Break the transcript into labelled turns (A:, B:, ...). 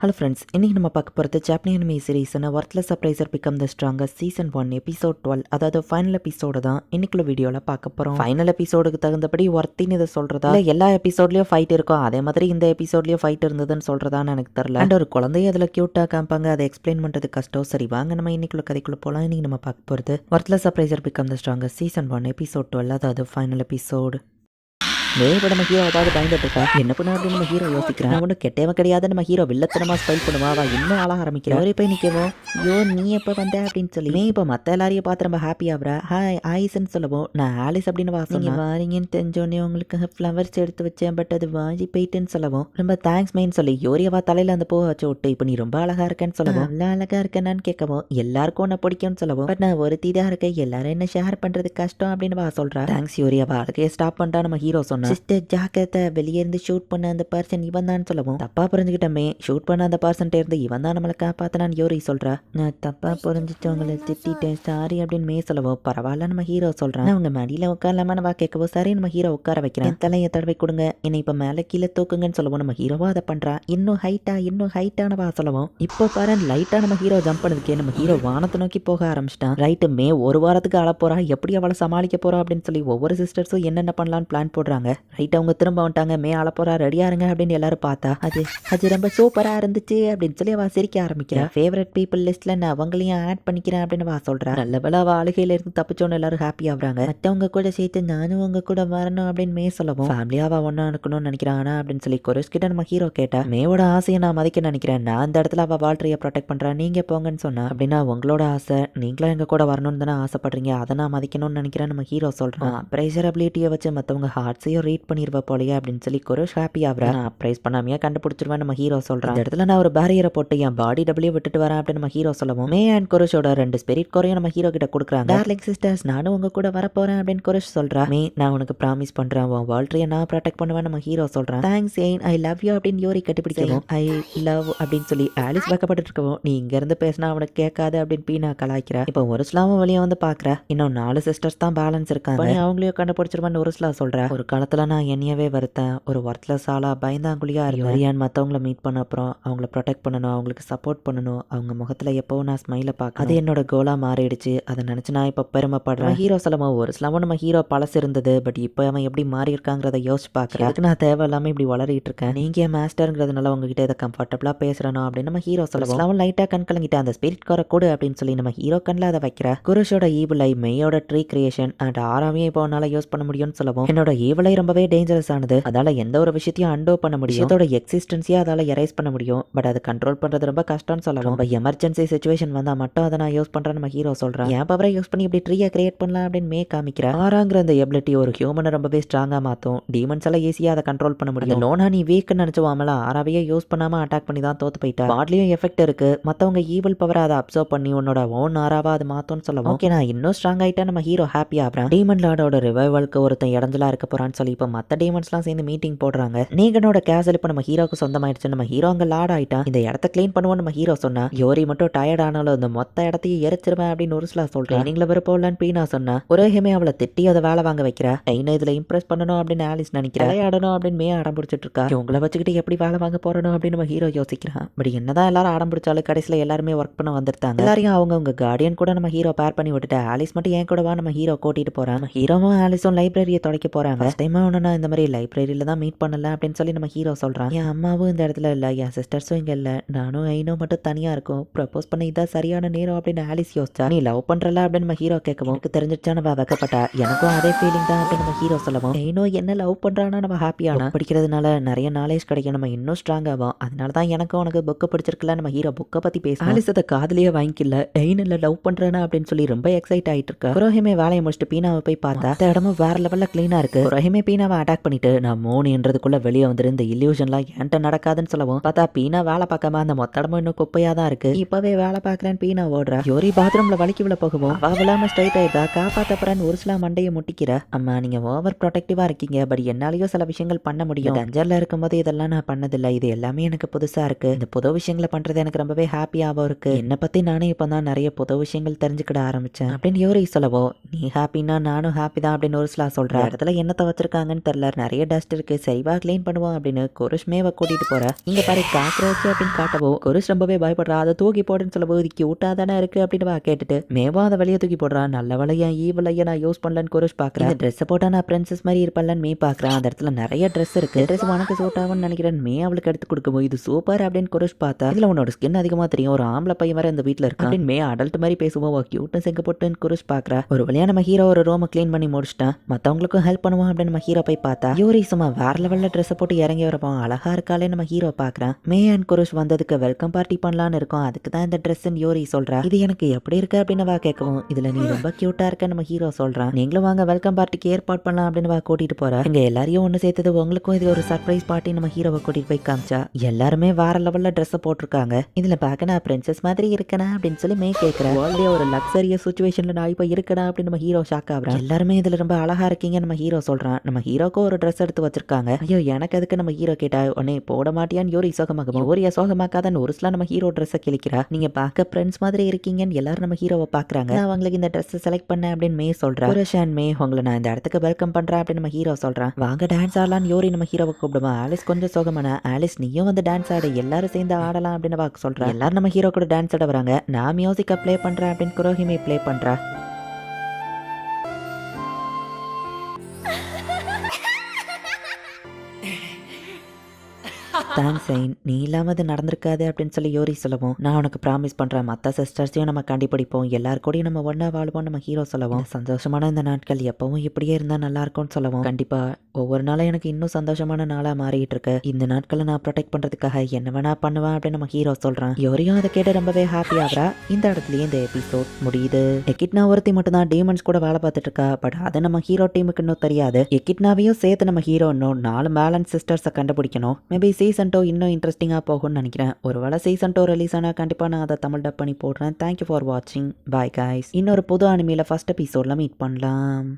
A: Hello friends இன்னைக்கு நம்ம பார்க்க போகிறது Japanese anime சீரீஸ்னு worthless surpriser become the stronger season one episode twelve அதாவது ஃபைனல் எபிசோடு தான் இன்னைக்குள்ள வீடியோவில் பார்க்க போகிறோம் ஃபைனல் எபிசோடுக்கு தகுந்தபடி ஒர்த்தின்னு இதை சொல்கிறதா இல்லை எல்லா எபிசோட்லேயும் ஃபைட் இருக்கும் அதே மாதிரி இந்த எபிசோட்லேயும் ஃபைட் இருந்ததுன்னு சொல்கிறதான்னு எனக்கு தெரில அண்ட் ஒரு குழந்தைய அதில் க்யூட்டாக காமிப்பாங்க அதை எக்ஸ்பிளைன் பண்ணுறது கஷ்டம். சரி வாங்க நம்ம இன்னைக்குள்ள கதைக்குள்ள போகலாம் இன்னைக்கு நம்ம பார்க்க போகிறது worthless surpriser become the stronger season one episode twelve அதாவது ஃபைனல் எபிசோடு மேபட நம்ம ஹீரோ அதாவது பயந்துட்டு இருக்கா என்ன பண்ண அப்படின்னு நம்ம ஹீரோ யோசிக்கிறேன் அவனு கெட்டவன் கிடையாது. நம்ம ஹீரோ வில்லத்தனமா ஸ்பைல் பண்ணுவா. அவ இன்னும் ஆள ஆரம்பிக்கிறா? அவரே போய் நிற்கவும் ஐயோ நீ எப்போ வந்த? அப்படின்னு சொல்லி. மே இப்போ மற்ற எல்லாரையும் பார்த்து ரொம்ப ஹாப்பி ஆகுறா? ஹாய் ஆயிஸ்ன்னு சொல்லவும் நான் ஆலிஸ் அப்படின்னு வாசம் வாரீங்கன்னு தெரிஞ்சோடனே உங்களுக்கு ஃப்ளவர்ஸ் எடுத்து வச்சேன். பட் அது வாங்கி போயிட்டுன்னு சொல்லவும் ரொம்ப தேங்க்ஸ் மெயின் சொல்லி. யோரியவா தலையில அந்த பூவை வச்சு விட்டு இப்போ நீ ரொம்ப அழகா இருக்கேன்னு சொல்லவும் நல்லா அழகா இருக்கேன்னு கேட்கவும் எல்லாருக்கும் உன்னை பிடிக்கும்னு சொல்லவும் பட் நான் ஒருத்தி தான் இருக்கேன். எல்லாரும் என்ன ஷேர் பண்றது கஷ்டம் அப்படின்னு வா சொல்றா. தேங்க்ஸ் யோரியாவா அழகையே ஸ்டாப் பண்ணிட்டா நம்ம ஹீரோ சொன்னா. சிஸ்டர் ஜாக்கிரதை வெளியே இருந்து ஷூட் பண்ண அந்த பர்சன் இவன் தான் சொல்லவும் தப்பா புரிஞ்சுக்கிட்டமே ஷூட் பண்ண அந்த பர்சன்ட்ட இருந்து இவன் தான் நம்மளை காப்பாத்தினான்னு யோரி சொல்றா. நான் தப்பா புரிஞ்சுட்டவங்களை திட்டிட்டேன் சாரி அப்படின்னு மே சொல்லவும் பரவாயில்ல நம்ம ஹீரோ சொல்றான். அவங்க மடியில உட்காரலாமா? வா கேட்கவோ சரி நம்ம ஹீரோ உட்கார வைக்கிறேன். தலையை தடவை கொடுங்க. என்னை இப்ப மேல கீழே தூக்குங்கன்னு சொல்லவும் நம்ம ஹீரோவா அதை பண்றா. இன்னும் ஹைட்டா இன்னும் ஹைட்டானவா சொல்லவும். இப்போ பாரு லைட்டா நம்ம ஹீரோ ஜம்ப் பண்ணதுக்கே நம்ம ஹீரோ வானத்தை நோக்கி போக ஆரம்பிச்சிட்டான். ரைட்டு மே ஒரு வாரத்துக்கு அழ போறா எப்படி அவளை சமாளிக்க போறா அப்படின்னு சொல்லி ஒவ்வொரு சிஸ்டர்ஸும் என்னென்ன பண்ணலான்னு பிளான் போடுறாங்க. ரைட் அவங்க திரும்ப வந்துட்டாங்க. மே அழ போறா ரெடியா இருங்க அப்படின்னு எல்லாரும் பார்த்தா அது அது ரொம்ப சூப்பரா இருந்துச்சு அப்படின்னு சொல்லி அவ சிரிக்க ஆரம்பிக்கிறா. ஃபேவரட் பீப்புள் லிஸ்ட்ல நான் அவங்களையும் ஆட் பண்ணிக்கிறேன் அப்படின்னு அவ சொல்றா. நல்ல வேலை அவ அழுகையில இருந்து தப்பிச்சோன்னு எல்லாரும் ஹாப்பி ஆகுறாங்க. மற்றவங்க கூட சேர்த்து நானும் உங்க கூட வரணும் அப்படின்னு மே சொல்லவும் ஃபேமிலியா அவ ஒன்னா இருக்கணும்னு நினைக்கிறான்? அப்படின்னு சொல்லி குரேஷ் கிட்ட நம்ம ஹீரோ கேட்டா மேவோட ஆசையை நான் மதிக்க நினைக்கிறேன். நான் அந்த இடத்துல அவ வாழ்க்கையை ப்ரொடெக்ட் பண்றா. நீங்க போங்கன்னு சொன்னா. அப்படின்னா உங்களோட ஆசை நீங்களும் எங்க கூட வரணும்னு தானே ஆசைப்படுறீங்க. அதை நான் மதிக்கணும்னு நினைக்கிறேன் நம்ம ஹீரோ சொல்றான். ப்ரைசர் அபிலிட்டியை வச்சு மற்றவங்க ஹார்ட்ஸையும் ரீட் பண்ணிருவ போலயே அப்படின்னு சொல்லி குரேஷ் ஹாப்பி ஆகுறா நான் ப்ரைஸ் பண்ணாமையா கண்டுபிடிச்சிருவேன் நம்ம ஹீரோ சொல்றான். இந்த இடத்துல நான் ஒரு பேரியரை போட்டு என் பாடி டபிள்யூ விட்டுட்டு வரேன் அப்படின்னு நம்ம ஹீரோ சொல்லவும் மே அண்ட் குரேஷோட ரெண்டு ஸ்பிரிட் குறையும் நம்ம ஹீரோ கிட்ட கொடுக்குறாங்க. டார்லிங் சிஸ்டர்ஸ் நானும் உங்க கூட வர போறேன் அப்படின்னு குரேஷ் சொல்றா. மே நான் உனக்கு ப்ராமிஸ் பண்றேன் உன் வாழ்க்கையை நான் ப்ரொடெக்ட் பண்ணுவேன் நம்ம ஹீரோ சொல்றான். தேங்க்ஸ் எயின் ஐ லவ் யூ அப்படின்னு யோரி கட்டிப்பிடிக்கவும் ஐ லவ் அப்படின்னு சொல்லி ஆலிஸ் வைக்கப்பட்டு இருக்கவும் நீ இங்க இருந்து பேசினா அவனுக்கு கேட்காது அப்படின்னு பீனா கலாய்க்கிறா. இப்போ ஒரு ஸ்லாமும் வெளியே வந்து பாக்குற இன்னும் நாலு சிஸ்டர்ஸ் தான் பேலன்ஸ் இருக்காங்க. அவங்களையும் கண்டுபிடிச்சிருவான்னு ஒரு ஸ்லா சொல்ற. ஒரு காலத்துல நான் என்னையவே வருத்தேன் ஒரு ஒர்த்லெஸ் ஆளா பயந்தாங்குழியா இருந்தேன். மத்தவங்கள மீட் பண்ண அப்புறம் அவங்கள ப்ரொடெக்ட் பண்ணணும் அவங்களுக்கு சப்போர்ட் பண்ணணும். அவங்க முகத்துல எப்பவும் நான் ஸ்மைல பார்க்க அது என்னோட கோலா மாறிடுச்சு. அதை நினைச்சு நான் இப்போ பெருமைப்படுறேன். ஹீரோ சொல்லமா ஒரு ஸ்லமும் நம்ம ஹீரோ பழசு இருந்தது பட் இப்போ அவன் எப்படி மாறி இருக்காங்கிறத யோசிச்சு பார்க்குறேன். அதுக்கு நான் தேவையில்லாம இப்படி வளரிட்டு இருக்கேன்? நீங்க என் மாஸ்டருங்கிறதுனால உங்ககிட்ட இதை கம்ஃபர்டபுளா பேசுறணும் அப்படின்னு நம்ம ஹீரோ சொல்லலாம். அவன் லைட்டா கண் கலங்கிட்ட அந்த ஸ்பிரிட் கார கொடு அப்படின்னு சொல்லி நம்ம ஹீரோ கண்ணில் அதை வைக்கிற குருஷோட ஈவிலை மெய்யோட ட்ரீ கிரியேஷன் அண்ட் ஆறாமையும் இப்போ உன்னால யூஸ் பண்ண முடியும்னு சொல்லவும். என்னோட ஈவிலை ரொம்பவே டேஞ்சரஸ் ஆனது. அதால எந்த ஒரு விஷயத்தையும் அண்டோ பண்ண முடியும். அதோட எக்ஸிஸ்டன்ஸையே அதால எரைஸ் பண்ண முடியும். பட் அதை கண்ட்ரோல் பண்றது ரொம்ப கஷ்டம்னு சொல்லலாம். ரொம்ப எமர்ஜென்சி சுச்சுவேஷன் வந்தா மட்டும் அதை நான் யூஸ் பண்றேன் நம்ம ஹீரோ சொல்றேன் என் பவரை யூஸ் பண்ணி இப்படி ட்ரீயை கிரியேட் பண்ணலாம் அப்படின்னு மே காமிக்கிறேன் ஆறாங்கிற அந்த எபிலிட்டி ஒரு ஹியூமனை ரொம்பவே ஸ்ட்ராங்கா மாத்தும். டீமன்ஸ் எல்லாம் ஈஸியா அதை கண்ட்ரோல் பண்ண முடியும். லோனா நீ வீக்னு நினைச்சுவாமல ஆறாவையே யூஸ் பண்ணாம அட்டாக் பண்ணி தான் தோத்து போயிட்டா. பாட்லயும் எஃபெக்ட் இருக்கு. மத்தவங்க ஈவல் பவரை அதை அப்சர்வ் பண்ணி உன்னோட ஓன் ஆறாவா அது மாத்தும்னு சொல்லவும். ஓகே நான் இன்னும் ஸ்ட்ராங் ஆயிட்டா நம்ம ஹீரோ ஹாப்பி ஆகிறேன். டீமன் லார்டோட ரிவைவலுக்கு ஒருத்தன் இடஞ்சலா இருக்க போறான்னு சொல்லி இப்போ மத்த டீமன்ஸ்லாம் சேர்ந்து மீட்டிங் போடுறாங்க. நீகனோட கேசல் இப்போ நம்ம ஹீரோக்கு சொந்தமாயிடுச்சு நம்ம ஹீரோ அங்க லார்ட் ஆயிட்டான் இந்த இடத்த க்ளீன் பண்ணுவோம் நம்ம ஹீரோ சொன்னா யோரி மட்டும் டயர்ட் ஆனாலும் இந்த மொத்த இடத்தையும் எரிச்சிருவேன் அப்படின்னு ஒரு சில சொல்றேன் நீங்கள விருப்பம்லன்னு பீனா சொன்னா ஒரேஹமே அவளை திட்டி அதை வேலை வாங்க வைக்கிறா. என்ன இதுல இம்ப்ரெஸ் பண்ணணும் அப்படின்னு ஆலிஸ் நினைக்கிறா. விளையாடணும் அப்படின்னு மே அடம் பிடிச்சிட்டு இருக்கா. இவங்கள வச்சுக்கிட்டு எப்படி வேலை வாங்க போறணும் அப்படின்னு நம்ம ஹீரோ யோசிக்கிறான் பட் என்னதான் எல்லாரும் ஆடம் பிடிச்சாலும் கடைசியில எல்லாருமே ஒர்க் பண்ண வந்துருந்தாங்க. எல்லாரையும் அவங்க அவங்க கார்டியன் கூட நம்ம ஹீரோ பேர் பண்ணி விட்டுட்டு ஆலிஸ் மட்டும் ஏன் கூடவா நம்ம ஹீரோ கூட்டிட்டு போறான். ஹீரோவும் ஆலிஸும் லைப்ரரியை தொலைக்க போறாங்க. ஃபர்ஸ்ட் டைமா ஒன்று இந்த மாதிரி லைப்ரரியில தான் மீட் பண்ணல அப்படின்னு சொல்லி நம்ம ஹீரோ சொல்றான். என் அம்மாவும் இந்த இடத்துல இல்ல என் சிஸ்டர்ஸும் இங்க இல்ல. நானும் ஐனோ மட்டும் தனியா இருக்கும். ப்ரப்போஸ் பண்ண இதான் சரியான நேரம் அப்படின்னு ஆலிஸ் யோசிச்சா நீ லவ் பண்றல அப்படின்னு நம்ம ஹீரோ கேட்கவும் எனக்கு தெரிஞ்சிச்சா நம்ம வைக்கப்பட்டா? எனக்கும் அதே ஃபீலிங் தான் அப்படின்னு நம்ம ஹீரோ சொல்லவும் ஐனோ என்ன லவ் பண்றானா நம்ம ஹாப்பியானா படிக்கிறதுனால நிறைய நாலேஜ் கிடைக்கும். நம்ம இன்னும் ஸ்ட்ராங் ஆகும் அதனால தான் எனக்கும் உனக்கு புக்கு பிடிச்சிருக்கல நம்ம ஹீரோ புக்கை பத்தி பேச ஆலிஸ் அதை காதலியே வாங்கிக்கல. இல்ல லவ் பண்றேனா அப்படின்னு சொல்லி ரொம்ப எக்ஸைட் ஆயிட்டு இருக்கா. குரோஹிமே வேலையை முடிச்சுட்டு பீனாவை போய் பார்த்தா அந்த இடமும் வேற லெவல்ல கிளீனா இருக்கு. குரோஹிமே பீனாவை அட்டாக் பண்ணிட்டு நான் மோனின்றதுக்குள்ள வெளியே வந்துரு இந்த இல்யூஷன்லாம் என்கிட்ட நடக்காதுன்னு சொல்லவும் பார்த்தா பீனா வேலை பார்க்காம அந்த மொத்த இடமும் இன்னும் குப்பையா தான் இருக்கு. இப்பவே வேலை பார்க்கறேன்னு பீனா ஓடுறா. யோரி பாத்ரூம்ல வலிக்கு விழ போகவும் அவ விழாம ஸ்ட்ரைட் ஆயிட்டா காப்பாத்தப்பறன்னு ஒரு சில மண்டையை முட்டிக்கிற. அம்மா நீங்க ஓவர் ப்ரொடெக்டிவா இருக்கீங்க. பட் என்னாலேயோ சில விஷயங்கள் பண்ண முடியும். டஞ்சர்ல இருக்கும்போது இதெல்லாம் நான் பண்ணதில்ல. இது எல்லாமே எனக்கு புதுசா இருக்கு. இந்த புது விஷயங்களை பண்றது எனக்கு ரொம்பவே ஹாப்பியாவும் இருக்கு. என்னை பத்தி நானே இப்பதான் நிறைய புது விஷயங்கள் தெரிஞ்சுக்கிட ஆரம்பிச்சேன். அப்படின்னு யோரி சொல்லவோ நீ ஹாப்பினா நானும் ஹாப்பி தான் அப்படின்னு ஒரு சில சொல்ற. இடத்துல என்னத்தை வச்சிருக்க இருக்காங்கன்னு தெரியல. நிறைய டஸ்ட் இருக்கு. சரிவா க்ளீன் பண்ணுவோம் அப்படின்னு குருஷ் மேவை கூட்டிட்டு போற. இங்க பாரு காக்ரோச் அப்படின்னு காட்டவும் குருஷ் ரொம்பவே பயப்படுறா. அதை தூக்கி போடுன்னு சொல்லவும் இது கியூட்டா தானே இருக்கு அப்படின்னு வா கேட்டுட்டு மேவா அதை வெளியே தூக்கி போடுறான் நல்ல ஈ ஈவலையா நான் யூஸ் பண்ணலன்னு குருஷ் பாக்குறேன் இந்த ட்ரெஸ் போட்டா நான் பிரின்சஸ் மாதிரி இருப்பேன்லன்னு மே பாக்குறேன் அந்த இடத்துல நிறைய ட்ரெஸ் இருக்கு. ட்ரெஸ் உனக்கு சூட் ஆகும்னு நினைக்கிறேன். மே அவளுக்கு எடுத்து கொடுக்கும் இது சூப்பர் அப்படின்னு குருஷ் பார்த்தா இதுல உன்னோட ஸ்கின் அதிகமா தெரியும். ஒரு ஆம்பளை பையன் வர இந்த வீட்ல இருக்கு அப்படின்னு மே அடல்ட் மாதிரி பேசுவோம் கியூட்னு செங்க போட்டுன்னு குருஷ் பாக்குறா. ஒரு வழியா நம்ம ஹீரோ ஒரு ரூமை க்ளீன் பண்ணி முடிச்சிட்டேன் மத்தவங்களுக்கும் ஹெல்ப் பண்ணுவோம் அப்படின்னு நம்ம ஹீரோ போய் பார்த்தா யூரி சும்மா வேற லெவல்ல ட்ரெஸ் போட்டு இறங்கி வரப்போம் அழகா இருக்காளே நம்ம ஹீரோ பாக்குறேன் மே அண்ட் குருஷ் வந்ததுக்கு வெல்கம் பார்ட்டி பண்ணலான்னு இருக்கோம். அதுக்கு தான் இந்த ட்ரெஸ் யூரி சொல்றா. இது எனக்கு எப்படி இருக்கு அப்படின்னு வா கேட்கவும் இதுல நீ ரொம்ப கியூட்டா இருக்க நம்ம ஹீரோ சொல்றான் நீங்களும் வாங்க வெல்கம் பார்ட்டிக்கு ஏற்பாடு பண்ணலாம் அப்படின்னு வா கூட்டிட்டு போற. இங்க எல்லாரையும் ஒண்ணு சேர்த்தது உங்களுக்கும் இது ஒரு சர்ப்ரைஸ் பார்ட்டி நம்ம ஹீரோவை கூட்டிட்டு போய் காமிச்சா. எல்லாருமே வேற லெவல்ல ட்ரெஸ் போட்டிருக்காங்க. இதுல பார்க்க நான் பிரின்சஸ் மாதிரி இருக்கனா? அப்படின்னு சொல்லி மே கேட்கிறேன் வேர்ல்டே ஒரு லக்ஸரியஸ் சுச்சுவேஷன்ல நான் இப்போ இருக்கனா? அப்படின்னு நம்ம ஹீரோ ஷாக் ஆகுறேன் எல்லாருமே இதுல ரொம்ப அழகா இருக்கீங்க நம்ம ஹீரோ சொல்றான் நம்ம ஹீரோக்கு ஒரு ட்ரெஸ் எடுத்து வச்சிருக்காங்க. ஐயோ எனக்கு அதுக்கு நம்ம ஹீரோ கேட்டா? உடனே போட மாட்டியான்னு யோரி சோகமாகவும் யோரியா சோகமாக்காதன்னு ஒரு சில நம்ம ஹீரோ ட்ரெஸ்ஸை கிழிக்கிறா. நீங்க பார்க்க ஃப்ரெண்ட்ஸ் மாதிரி இருக்கீங்கன்னு எல்லாரும் நம்ம ஹீரோவை பாக்குறாங்க நான் அவங்களுக்கு இந்த ட்ரெஸ் செலக்ட் பண்ணேன் அப்படின்னு மே சொல்றேன் புருஷ் அண்ட் மே உங்களை நான் இந்த இடத்துக்கு வெல்கம் பண்றேன் அப்படின்னு நம்ம ஹீரோ சொல்றான் வாங்க டான்ஸ் ஆடலாம்னு யோரி நம்ம ஹீரோவை கூப்பிடுவோம் ஆலிஸ் கொஞ்சம் சோகமான ஆலிஸ் நீயும் வந்து டான்ஸ் ஆடு எல்லாரும் சேர்ந்து ஆடலாம் அப்படின்னு வாக்கு சொல்றேன் எல்லாரும் நம்ம ஹீரோ கூட டான்ஸ் ஆட வராங்க. நான் மியூசிக்கை ப்ளே பண்றேன் அப்படின்னு குரோஹிமே ப்ளே பண்றா. தேங்க்ஸ் ஐன் நீ இல்லாமல் அது நடந்திருக்காது அப்படின்னு சொல்லி யோரி சொல்லவும் நான் உனக்கு ப்ராமிஸ் பண்ணுறேன் மற்ற சிஸ்டர்ஸையும் நம்ம கண்டுபிடிப்போம் எல்லார் கூடயும் நம்ம ஒன்றா வாழ்வோம் நம்ம ஹீரோ சொல்லவும். சந்தோஷமான இந்த நாட்கள் எப்பவும் இப்படியே இருந்தால் நல்லா இருக்கும்னு சொல்லவும். கண்டிப்பாக ஒவ்வொரு நாளும் எனக்கு இன்னும் சந்தோஷமான நாளாக மாறிட்டு இருக்கு. இந்த நாட்களை நான் ப்ரொடெக்ட் பண்ணுறதுக்காக என்ன வேணா பண்ணுவேன் அப்படின்னு நம்ம ஹீரோ சொல்கிறான் யோரியும் அதை கேட்டு ரொம்பவே ஹாப்பி ஆகிறா. இந்த இடத்துலயே இந்த எபிசோட் முடியுது. எக்கிட்னா ஒருத்தி மட்டும் தான் டீமன்ஸ் கூட வேலை பார்த்துட்டு இருக்கா. பட் அதை நம்ம ஹீரோ டீமுக்கு இன்னும் தெரியாது. எக்கிட்னாவையும் சேர்த்து நம்ம ஹீரோ இன்னும் நாலு பேலன்ஸ் சிஸ்டர்ஸை கண்டுபிடிக்கணும். மேபி சீசன் டூ இன்னும் இன்ட்ரெஸ்டிங்காக போகும்னு நினைக்கிறேன். ஒருவேளை சீசன் டூ ரிலீஸ் ஆனால் கண்டிப்பாக நான் அதை தமிழ் டப் பண்ணி போடுறேன். தேங்க்யூ ஃபார் வாட்சிங் பாய் காய்ஸ் இன்னொரு புது அனிமையில் ஃபர்ஸ்ட் எபிசோடில் மீட் பண்ணலாம்.